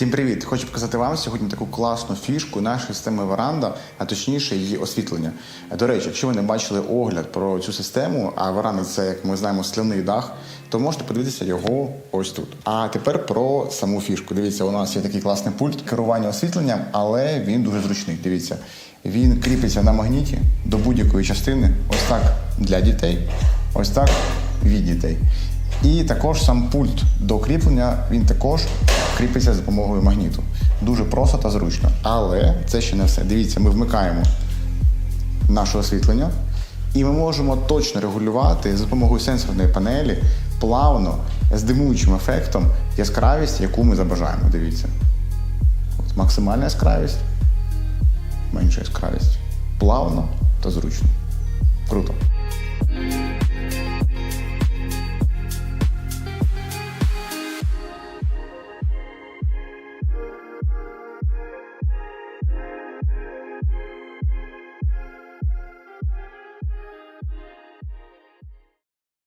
Всім привіт! Хочу показати вам сьогодні таку класну фішку нашої системи Веранда, а точніше її освітлення. До речі, якщо ви не бачили огляд про цю систему, а веранда це, як ми знаємо, скляний дах, то можете подивитися його ось тут. А тепер про саму фішку. Дивіться, у нас є такий класний пульт керування освітленням, але він дуже зручний. Дивіться, він кріпиться на магніті до будь-якої частини. Ось так для дітей, ось так від дітей. І також сам пульт до кріплення він також кріпиться за допомогою магніту. Дуже просто та зручно. Але це ще не все. Дивіться, ми вмикаємо наше освітлення, і ми можемо точно регулювати за допомогою сенсорної панелі плавно з димуючим ефектом яскравість, яку ми забажаємо. Дивіться. От максимальна яскравість, менша яскравість. Плавно та зручно. Круто.